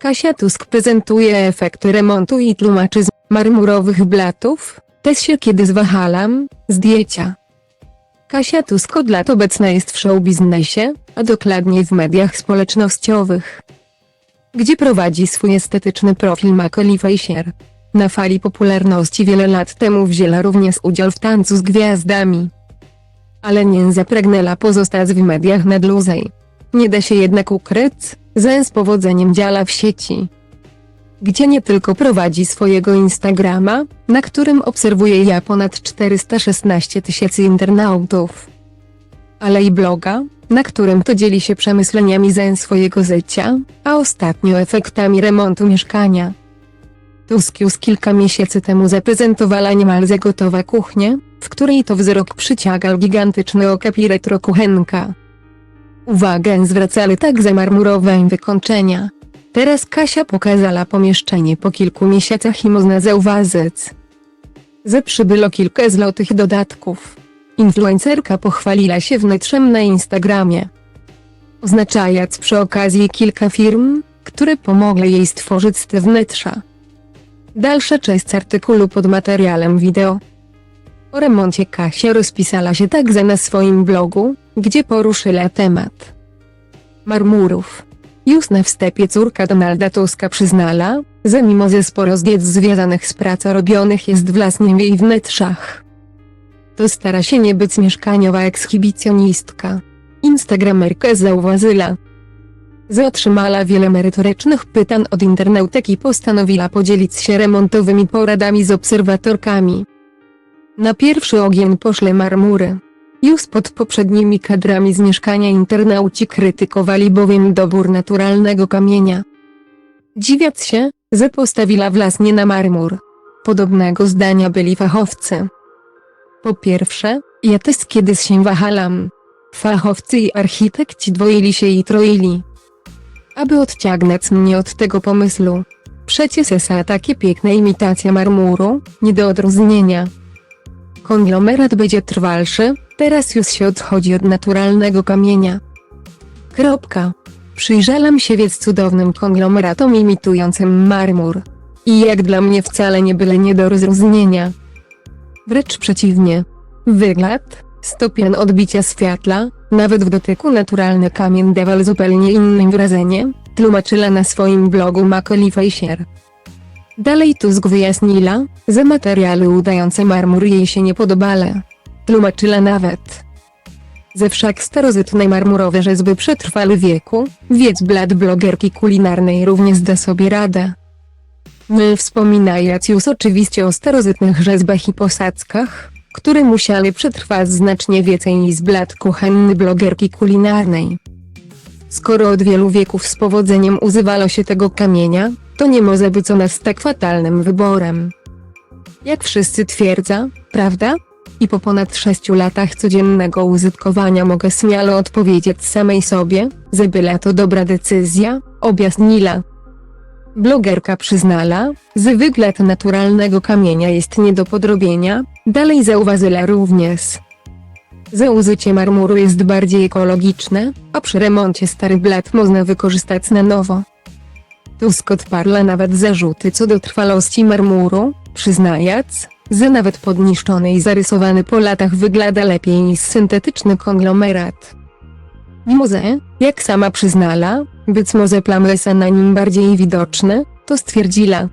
Kasia Tusk prezentuje efekty remontu i tłumaczy z marmurowych blatów, też się kiedy zwahalam, zdjęcia. Kasia Tusk od lat obecna jest w showbiznesie, a dokładniej w mediach społecznościowych, gdzie prowadzi swój estetyczny profil Fisher. Na fali popularności wiele lat temu wzięła również udział w tańcu z gwiazdami. Ale nie zapragnęła pozostać w mediach na dłużej. Nie da się jednak ukryć, że z powodzeniem działa w sieci. Gdzie nie tylko prowadzi swojego Instagrama, na którym obserwuje ja ponad 416 tysięcy internautów, ale i bloga, na którym to dzieli się przemyśleniami ze swojego życia, a ostatnio efektami remontu mieszkania. Tusk już kilka miesięcy temu zaprezentowała niemalże gotowa kuchnię, w której to wzrok przyciągał gigantyczny okap i retro kuchenka. Uwagę zwracali także marmurowe wykończenia. Teraz Kasia pokazała pomieszczenie po kilku miesiącach i można zauważyć, że przybyło kilka złotych dodatków. Influencerka pochwaliła się wnętrzem na Instagramie. Oznaczając przy okazji kilka firm, które pomogły jej stworzyć te wnętrza. Dalsza część artykułu pod materiałem wideo. O remoncie Kasia rozpisała się także na swoim blogu, gdzie poruszyła temat marmurów. Już na wstępie córka Donalda Tuska przyznała, że mimo ze sporo zgiec związanych z pracą robionych jest w jej wnętrzach. To stara się nie być mieszkaniowa ekshibicjonistka. Instagramerka zauważyła, że otrzymała wiele merytorycznych pytań od internautek i postanowiła podzielić się remontowymi poradami z obserwatorkami. Na pierwszy ogień poszle marmury. Już pod poprzednimi kadrami z mieszkania internauci krytykowali bowiem dobór naturalnego kamienia. Dziwiąc się, że postawiła własnie na marmur. Podobnego zdania byli fachowcy. Po pierwsze, ja też kiedyś się wahalam. Fachowcy i architekci dwoili się i troili. Aby odciągnąć mnie od tego pomysłu. Przecież jest takie piękna imitacja marmuru, nie do odróżnienia. Konglomerat będzie trwalszy, teraz już się odchodzi od naturalnego kamienia. Kropka. Przyjrzałam się więc cudownym konglomeratom imitującym marmur. I jak dla mnie wcale nie byle nie do rozróżnienia. Wręcz przeciwnie. Wygląd, stopień odbicia światła, nawet w dotyku naturalny kamień dawał zupełnie inne wrażenie, tłumaczyła na swoim blogu Macaulay Fisher. Dalej Tusk wyjaśniła, że materiały udające marmur jej się nie podobały. Tłumaczyła nawet, że wszak starożytne marmurowe rzeźby przetrwały wieku, więc blat blogerki kulinarnej również da sobie radę. My wspominając już oczywiście o starożytnych rzeźbach i posadzkach, które musiały przetrwać znacznie więcej niż blat kuchenny blogerki kulinarnej. Skoro od wielu wieków z powodzeniem używano się tego kamienia, to nie może być ona z tak fatalnym wyborem. Jak wszyscy twierdzą, prawda? I po ponad sześciu latach codziennego użytkowania mogę śmiało odpowiedzieć samej sobie, że była to dobra decyzja, objaśniła. Blogerka przyznała, że wygląd naturalnego kamienia jest nie do podrobienia, dalej zauważyła również, że użycie marmuru jest bardziej ekologiczne, a przy remoncie stary blat można wykorzystać na nowo. Tusk odparła nawet zarzuty co do trwałości marmuru, przyznając, że nawet podniszczony i zarysowany po latach wygląda lepiej niż syntetyczny konglomerat. Że, jak sama przyznała, być może plamy są na nim bardziej widoczne, to stwierdziła,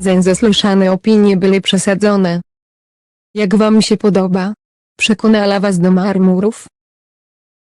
że zasłyszane opinie były przesadzone. Jak wam się podoba? Przekonała was do marmurów?